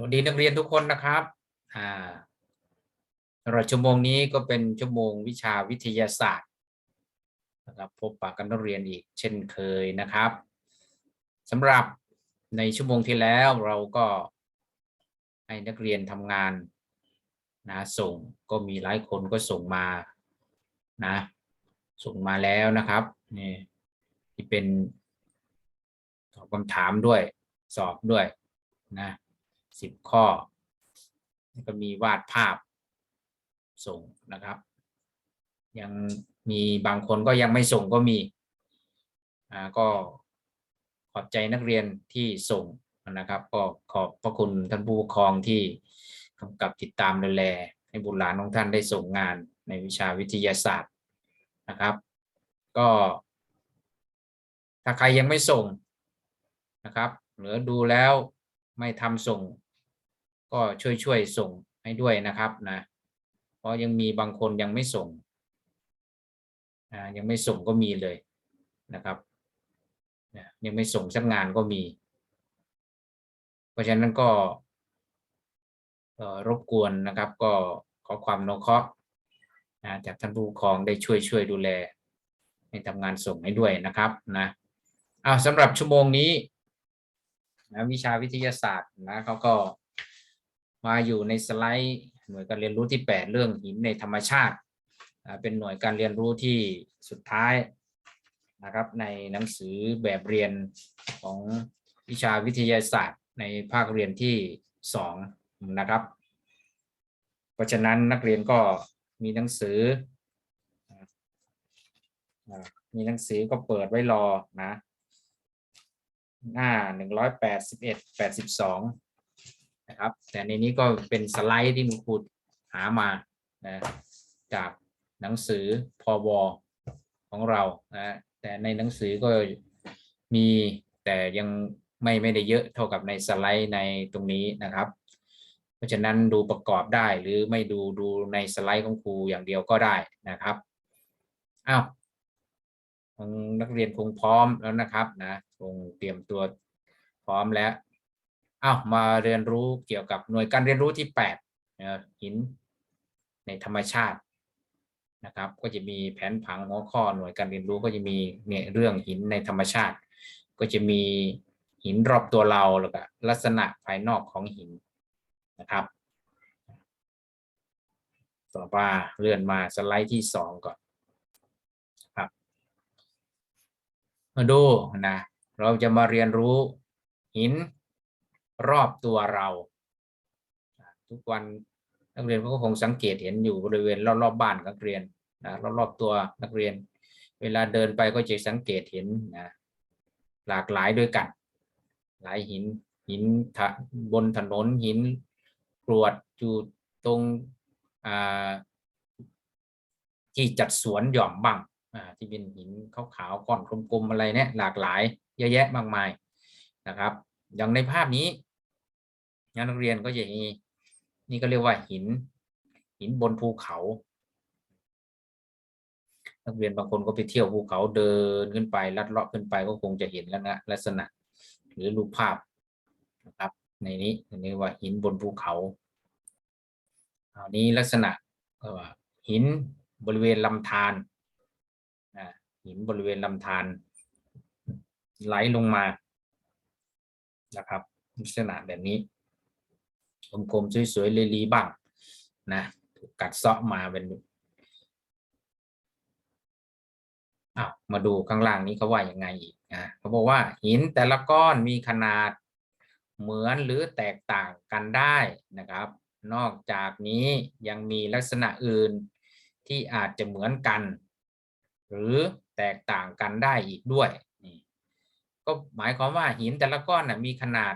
วัสดีนักเรียนทุกคนนะครับอ่าสำหรับชั่วโมงนี้ก็เป็นชั่วโมงวิชาวิทยาศาสตร์นะครับพบปะกันนักเรียนอีกเช่นเคยนะครับสำหรับในชั่วโมงที่แล้วเราก็ให้นักเรียนทำงานนะส่งก็มีหลายคนก็ส่งมานะส่งมาแล้วนะครับนี่ที่เป็นตอบคำถามด้วยสอบด้วยนะ สิบข้อก็มีวาดภาพส่งนะครับ ยังมีบางคนก็ยังไม่ส่งก็มีอ่าก็ขอบใจนักเรียนที่ส่งนะครับ ก็ขอบพระคุณท่านผู้ปกครองที่กำกับติดตามดูแล ให้บุตรหลานของท่านได้ส่งงานในวิชาวิทยาศาสตร์นะครับ ก็ ถ้าใครยังไม่ส่งนะครับ หรือดูแล้วไม่ทำส่ง ก็ช่วยช่วยส่งให้ด้วยนะครับนะเพราะยังมีบางคนยังไม่ส่งอ่ายังไม่ส่งก็มีเลยนะครับยังไม่ส่งสักงานก็มี เพราะฉะนั้นก็รบกวนนะครับ ก็ขอความอนุเคราะห์จากท่านผู้ปกครองได้ช่วยช่วยดูแลให้ทำงานส่งให้ด้วยนะครับนะเอาสำหรับชั่วโมงนี้นะวิชาวิทยาศาสตร์นะเขาก็ มาอยู่ในสไลด์หน่วยการเรียนรู้ที่ 8 เรื่องหินในธรรมชาติ เป็นหน่วยการเรียนรู้ที่สุดท้ายนะครับในหนังสือแบบเรียนของวิชาวิทยาศาสตร์ ในภาคเรียนที่ 2 นะครับ เพราะฉะนั้นนักเรียนก็มีหนังสือ มีหนังสือก็เปิดไว้รอนะหน้า 181 82 นะครับ แต่ในนี้ก็เป็นสไลด์ที่คุณครูหามานะจากหนังสือพอวของเรานะแต่ในหนังสือก็มีแต่ยังไม่ไม่ได้เยอะเท่ากับในสไลด์ในตรงนี้นะครับ เพราะฉะนั้นดูประกอบได้หรือไม่ดูดูในสไลด์ของครูอย่างเดียวก็ได้นะครับอ้าวนักเรียนคงพร้อมแล้วนะครับนะคงเตรียมตัวพร้อมแล้ว อ้าวมาเรียนรู้เกี่ยวกับหน่วยการเรียนรู้ที่แปดนะหินในธรรมชาตินะครับ ก็จะมีแผนผังหัวข้อหน่วยการเรียนรู้ก็จะมีเนี่ยเรื่องหินในธรรมชาติ ก็จะมีหินรอบตัวเราแล้วก็ลักษณะภายนอกของหินนะครับ ต่อมาเลื่อนมาสไลด์ที่สองก่อนครับมาดูนะเราจะมาเรียนรู้หิน รอบตัวเรา ทุกวันนักเรียนก็คงสังเกตเห็นอยู่บริเวณรอบๆบ้านนักเรียนนะรอบๆตัวนักเรียน เวลาเดินไปก็จะสังเกตเห็นนะหลากหลายด้วยกัน หลายหินหินบนถนนหินกรวดอยู่ตรงที่จัดสวนหย่อมบ้างที่เป็นหินขาวๆก้อนกลมๆอะไรเนี่ยหลากหลายเยอะแยะมากมายนะครับ อย่างในภาพนี้ นักเรียนก็จะมีนี่ก็เรียกว่าหิน หินบนภูเขา นักเรียนบางคนก็ไปเที่ยวภูเขาเดินขึ้นไปลัดเลาะขึ้นไปก็คงจะเห็นแล้วนะลักษณะ หรือรูปภาพนะครับ ในนี้อันนี้ว่าหินบนภูเขาอันนี้ลักษณะก็ว่าหินบริเวณลำธารหินบริเวณลำธารไหลลงมานะครับลักษณะแบบนี้ กลมๆสวยๆเลยลีบ้างนะกัดเซาะมาเป็นอ้าวมาดูข้างล่างนี้เขาว่ายังไงอีกอ่าเขาบอกว่าหินแต่ละก้อนมีขนาดเหมือนหรือแตกต่างกันได้นะครับ นอกจากนี้ยังมีลักษณะอื่นที่อาจจะเหมือนกัน หรือแตกต่างกันได้อีกด้วยนี่ก็หมายความว่าหินแต่ละก้อนนะมีขนาด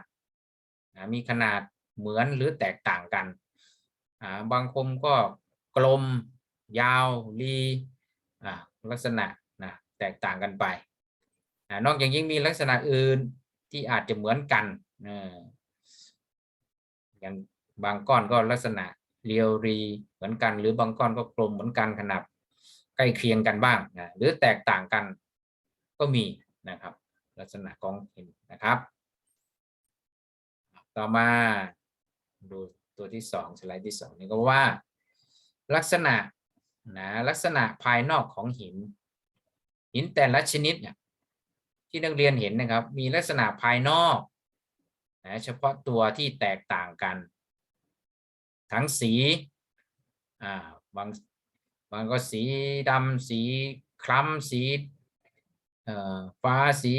นะมีขนาด เหมือนหรือแตกต่างกันบางคมก็กลม ยาวรีลักษณะนะแตกต่างกันไปอนอกจากยิ่งมีลักษณะอื่นที่อาจจะเหมือนกันอ่าอย่างบางก้อนก็ลักษณะเรียวรีเหมือนกัน หรือบางก้อนก็กลมเหมือนกันขนาดใกล้เคียงกันบ้างนะหรือแตกต่างกันก็มีนะครับ ลักษณะของหินนะครับ ต่อมา ดูตัวที่สองสไลด์ที่สองนี่ก็ว่า ลักษณะนะลักษณะภายนอกของหิน หินแต่ละชนิดเนี่ยที่นักเรียนเห็นนะครับ มีลักษณะภายนอกนะเฉพาะตัวที่แตกต่างกัน ทั้งสีอ่าบางบางก็สีดำสีคล้ำสีเอ่อฟ้าสี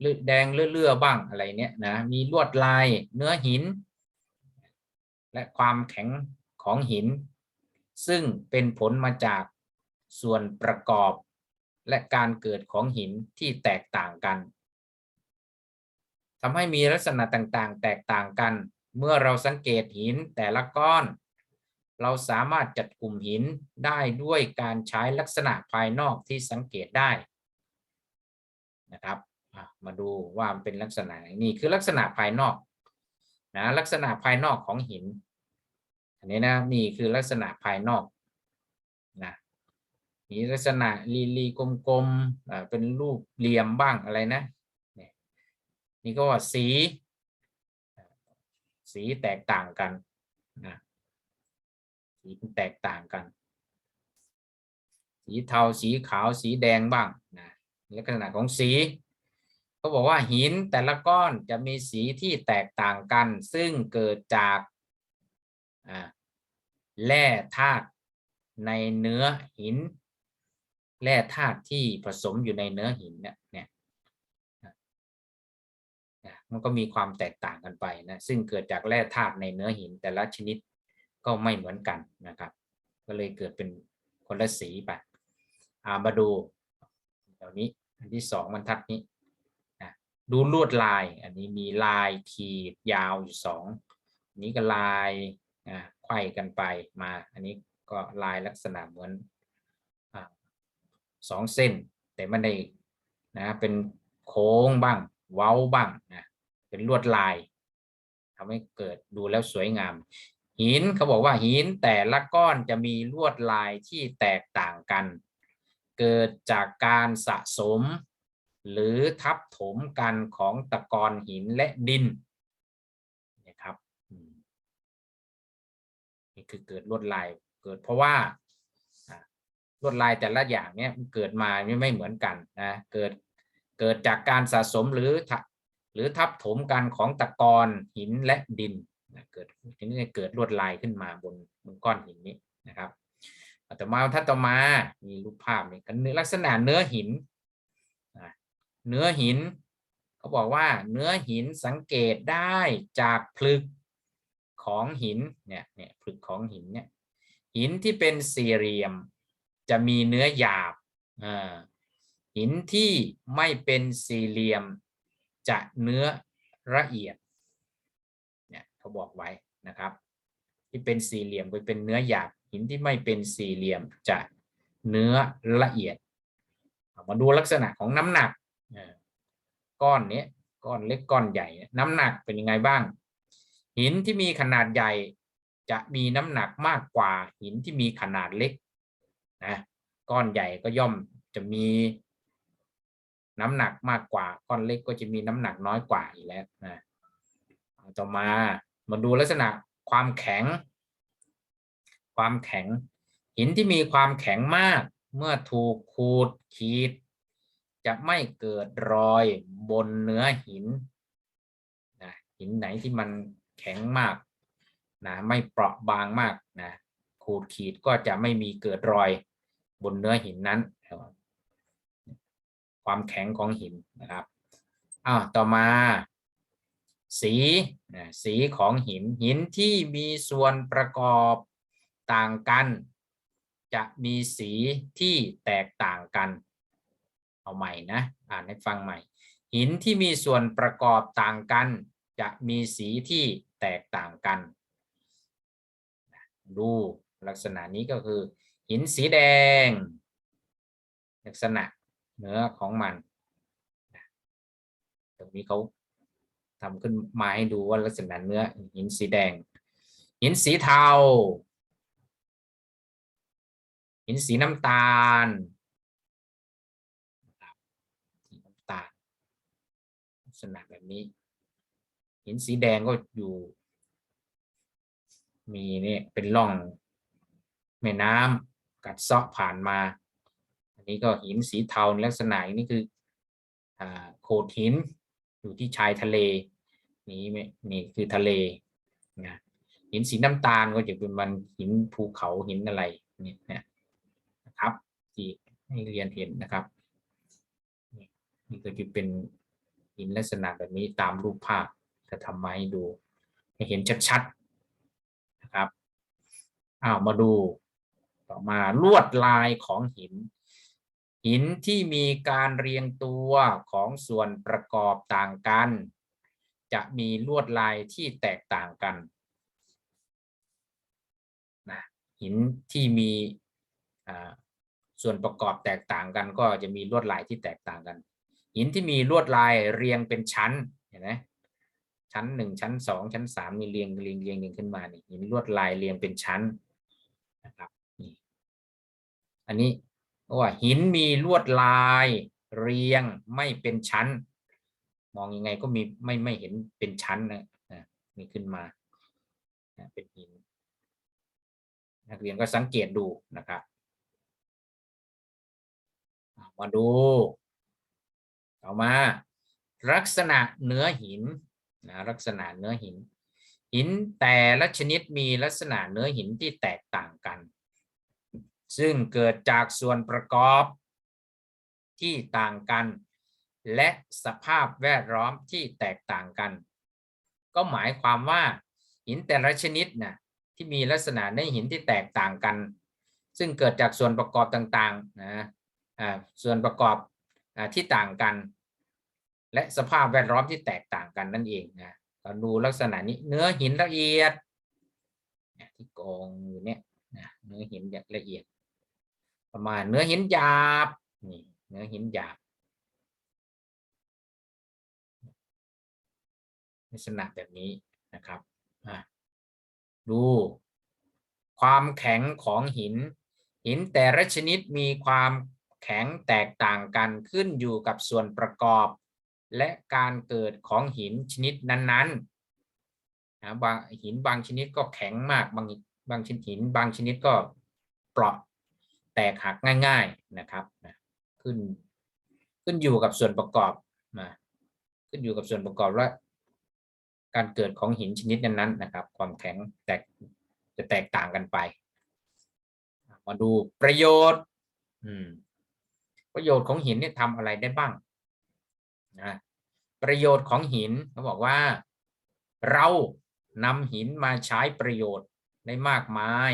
เลือดแดงเลื่อๆบ้างอะไรเนี้ยนะมีลวดลายเนื้อหิน และความแข็งของหิน ซึ่งเป็นผลมาจากส่วนประกอบ และการเกิดของหินที่แตกต่างกันทำให้มีลักษณะต่างๆ แตกต่างกัน เมื่อเราสังเกตหินแต่ละก้อน เราสามารถจัดกลุ่มหินได้ด้วยการใช้ลักษณะภายนอกที่สังเกตได้นะครับมาดูว่ามันเป็นลักษณะนี่คือลักษณะภายนอก นะลักษณะภายนอกของหิน อันนี้นะนี่คือลักษณะภายนอกนะมีลักษณะลีลีกลมๆเป็นรูปเหลี่ยมบ้างอะไรนะนี่ก็ว่าสี สีแตกต่างกันนะสีแตกต่างกัน สีเทาสีขาวสีแดงบ้างนะลักษณะของสี เขาบอกว่าหินแต่ละก้อนจะมีสีที่แตกต่างกัน ซึ่งเกิดจากแร่ธาตุในเนื้อหิน แร่ธาตุที่ผสมอยู่ในเนื้อหินเนี่ยเนี่ยมันก็มีความแตกต่างกันไปนะซึ่งเกิดจากแร่ธาตุในเนื้อหิน แต่ละชนิดก็ไม่เหมือนกันนะครับ ก็เลยเกิดเป็นคนละสีไปอามาดูเดี๋ยวนี้อันที่สองบรรทัดนี้ ดูลวดลาย อันนี้มีลายขีดยาวอยู่สองอันนี้ก็ลายอ่าไขว้กันไปมา อันนี้ก็ลายลักษณะเหมือนอาสองเส้น แต่ม่ได้นะเป็นโค้งบ้าง เว้าบ้างนะเป็นลวดลายทำให้เกิดดูแล้วสวยงาม หินเขาบอกว่าหินแต่ละก้อนจะมีลวดลายที่แตกต่างกัน เกิดจากการสะสม หรือทับถมกันของตะกอนหินและดินนะครับนี่คือเกิดลวดลายเกิดเพราะว่าลวดลายแต่ละอย่างเนี่ยเกิดมาไม่ไม่เหมือนกันนะเกิดเกิดจากการสะสมหรือทหรือทับถมกันของตะกอนหินและดินนะเกิดถึงจะเกิดลวดลายขึ้นมาบนบนก้อนหินนี้นะครับต่อมาถ้าต่อมามีรูปภาพนี่กันลักษณะเนื้อหิน เนื้อหิน เขาบอกว่าเนื้อหินสังเกตได้จากผลึกของหินเนี่ยเนี่ยผลึกของหินเนี่ยหินที่เป็นสี่เหลี่ยม จะมีเนื้อหยาบหินที่ไม่เป็นสี่เหลี่ยม จะเนื้อละเอียดเนี่ยเขาบอกไว้นะครับ ที่เป็นสี่เหลี่ยมไปเป็นเนื้อหยาบหินที่ไม่เป็นสี่เหลี่ยมจะเนื้อละเอียดมาดูลักษณะของน้ำหนัก ก้อนนี้ก้อนเล็กก้อนใหญ่ น้ำหนักเป็นยังไงบ้าง หินที่มีขนาดใหญ่ จะมีน้ำหนักมากกว่าหินที่มีขนาดเล็กนะก้อนใหญ่ก็ย่อมจะมีน้ำหนักมากกว่าก้อนเล็กก็จะมีน้ำหนักน้อยกว่าอยู่แล้วนะเอาต่อมามาดูลักษณะความแข็ง ความแข็ง หินที่มีความแข็งมาก เมื่อถูกขูดขีด จะไม่เกิดรอยบนเนื้อหินนะหินไหนที่มันแข็งมากนะไม่เปราะบางมากนะขูดขีดก็จะไม่มีเกิดรอยบนเนื้อหินนั้น ความแข็งของหินนะครับอ้าวต่อมา สีนะสีของหินหินที่มีส่วนประกอบต่างกัน จะมีสีที่แตกต่างกัน เอาใหม่นะอ่านให้ฟังใหม่ หินที่มีส่วนประกอบต่างกัน จะมีสีที่แตกต่างกัน ดูลักษณะนี้ก็คือ หินสีแดง ลักษณะเนื้อของมัน ตรงนี้เขาทำขึ้นมาให้ดูว่าลักษณะเนื้อหินสีแดง หินสีเทา หินสีน้ำตาลสีน้ำตาลลัก ษณะแบบนี้ หินสีแดงก็อยู่ มีเนี่ยเป็นร่อง แม่น้ำกัดเซาะผ่านมา อันนี้ก็หินสีเทาลักษณะอย่างนี้คืออโขดหินอยู่ที่ชายทะเล นี้ไม่นี่คือทะเลนะหินสีน้ำตาลก็จะเป็นมันหินภูเขาหินอะไรนี่นะนะครับที่ให้เรียนเห็นนะครับ นี่ก็จะเป็น หินลักษณะแบบนี้ตามรูปภาพจะทำมาให้ดูให้เห็นชัดๆนะครับอ้าวมาดูต่อมาลวดลายของหิน หินที่มีการเรียงตัวของส่วนประกอบต่างกัน จะมีลวดลายที่แตกต่างกันนะหินที่มีส่วนประกอบแตกต่างกันก็จะมีลวดลายที่แตกต่างกัน หินที่มีลวดลายเรียงเป็นชั้นเห็นไหมชั้นหนึ่งชั้นสองชั้นสามนี่เรียงเรียงเรียงเรียงขึ้นมานี่หินลวดลายเรียงเป็นชั้นนะครับนี่อันนี้ว่าหินมีลวดลายเรียงไม่เป็นชั้น มองยังไงก็มีไม่ไม่เห็นเป็นชั้นนะนี่ขึ้นมาเป็นหินนักเรียนก็สังเกตดูนะครับมาดู ต่อมาลักษณะเนื้อหินนะลักษณะเนื้อหิน หินแต่ละชนิดมีลักษณะเนื้อหินที่แตกต่างกัน ซึ่งเกิดจากส่วนประกอบที่ต่างกัน และสภาพแวดล้อมที่แตกต่างกัน ก็หมายความว่าหินแต่ละชนิดนะที่มีลักษณะเนื้อหินที่แตกต่างกัน ซึ่งเกิดจากส่วนประกอบต่างๆนะอ่าส่วนประกอบ ที่ต่างกัน และสภาพแวดล้อมที่แตกต่างกันนั่นเองนะก็ดูลักษณะนี้เนื้อหินละเอียดที่กองอยู่เนี่ยนะเนื้อหินละเอียด ประมาณเนื้อหินหยาบนี่เนื้อหินหยาบลักษณะแบบนี้นะครับดูความแข็งของหิน หินแต่ละชนิดมีความ แข็งแตกต่างกันขึ้นอยู่กับส่วนประกอบ และการเกิดของหินชนิดนั้นๆนะบางหินบางชนิดก็แข็งมากบางบางชนิดหิน บางชนิดก็เปราะแตกหักง่าย ๆนะครับนะขึ้นขึ้นอยู่กับส่วนประกอบนะขึ้นอยู่กับส่วนประกอบและการเกิดของหินชนิดนั้นๆนะครับ ความแข็งแตกจะแตกต่างกันไป มาดูประโยชน์ อืม ประโยชน์ของหินเนี่ยทำอะไรได้บ้างนะประโยชน์ของหินเขาบอกว่า เรานำหินมาใช้ประโยชน์ได้มากมาย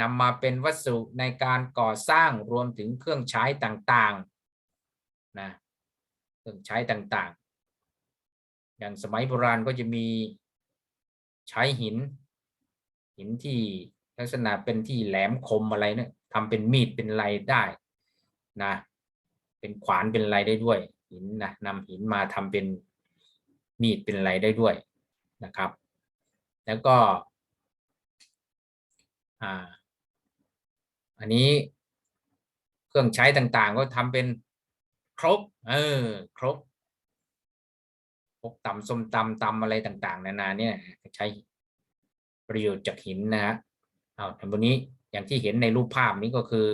นำมาเป็นวัสดุในการก่อสร้างรวมถึงเครื่องใช้ต่างๆนะเครื่องใช้ต่างๆ อย่างสมัยโบราณก็จะมีใช้หิน หินที่ลักษณะเป็นที่แหลมคมอะไรเนี่ยทำเป็นมีดเป็นไรได้นะ เป็นขวานเป็นอะไรได้ด้วยหินนะนำหินมาทำเป็นมีดเป็นอะไรได้ด้วยนะครับ แล้วก็อ่าอันนี้เครื่องใช้ต่างๆ ก็ทำเป็นครกเออครกครกตำส้มตำตำอะไรต่างๆ นานาเนี่ยใช้ประโยชน์จากหินนะฮะเอาทำบนนี้อย่างที่เห็นในรูปภาพนี้ก็คือ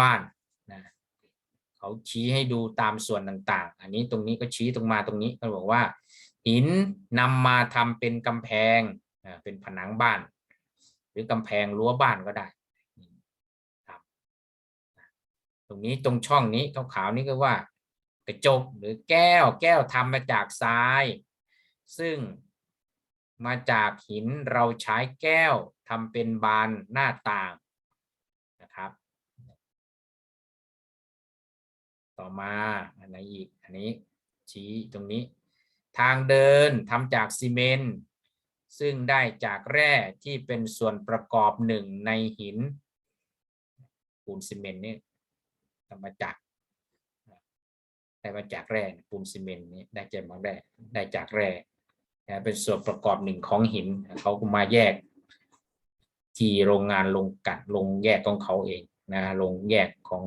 บ้าน นะเขาชี้ให้ดูตามส่วนต่าง ๆ อันนี้ตรงนี้ก็ชี้ตรงมาตรงนี้เขาบอกว่า หินนำมาทำเป็นกำแพงเป็นผนังบ้าน หรือกำแพงรั้วบ้านก็ได้ครับตรงนี้ตรงช่องนี้ขาวๆนี้ก็ว่ากระจกหรือแก้วแก้วทำมาจากทราย ซึ่งมาจากหินเราใช้แก้วทำเป็นบานหน้าต่างนะครับ ต่อมาอันไหนอีกอันนี้ชี้ตรงนี้ ทางเดินทำจากซีเมนต์ซึ่งได้จากแร่ที่เป็นส่วนประกอบหนึ่งในหินปูนซีเมนต์นี่ทำมาจากได้มาจากแร่ปูนซีเมนต์นี่ได้จากมาแร่ได้จากแร่เป็นส่วนประกอบหนึ่งของหินเขาก็มาแยก ที่โรงงานลงกัดลงแยกของเขาเองนะลงแยกของ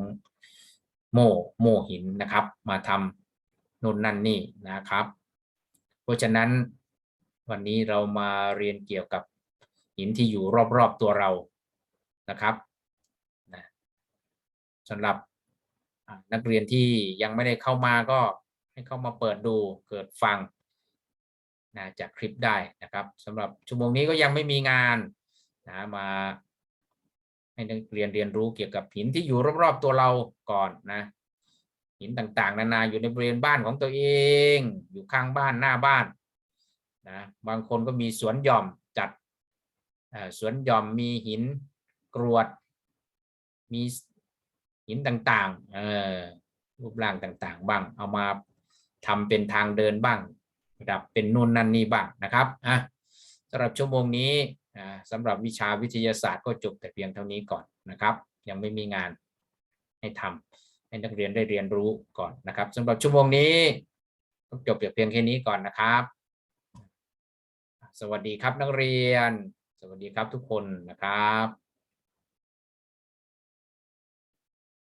โม่โม่หินนะครับ มาทำนู่นนั่นนี่นะครับ เพราะฉะนั้นวันนี้เรามาเรียนเกี่ยวกับหินที่อยู่รอบๆตัวเรานะครับนะสำหรับนักเรียนที่ยังไม่ได้เข้ามาก็ให้เข้ามาเปิดดูเกิดฟังนะจากคลิปได้นะครับสำหรับชั่วโมงนี้ก็ยังไม่มีงานนะมา ให้นักเรียนเรียนรู้เกี่ยวกับหินที่อยู่รอบๆตัวเราก่อนนะ หินต่างๆ นานาอยู่ในบริเวณบ้านของตัวเอง อยู่ข้างบ้านหน้าบ้านนะบางคนก็มีสวนหย่อมจัดสวนหย่อมมีหินกรวด มีหินต่างๆเออรูปร่างต่างๆ บ้าง เอามาทำเป็นทางเดินบ้างระดับเป็นนู่นนั่นนี่บ้างนะครับอะสำหรับชั่วโมงนี้ นะสำหรับวิชาวิทยาศาสตร์ก็จบแต่เพียงเท่านี้ก่อนนะครับ ยังไม่มีงานให้ทำให้นักเรียนได้เรียนรู้ก่อนนะครับสำหรับชั่วโมงนี้ต้องจบแต่เพียงแค่นี้ก่อนนะครับ สวัสดีครับนักเรียน สวัสดีครับทุกคนนะครับ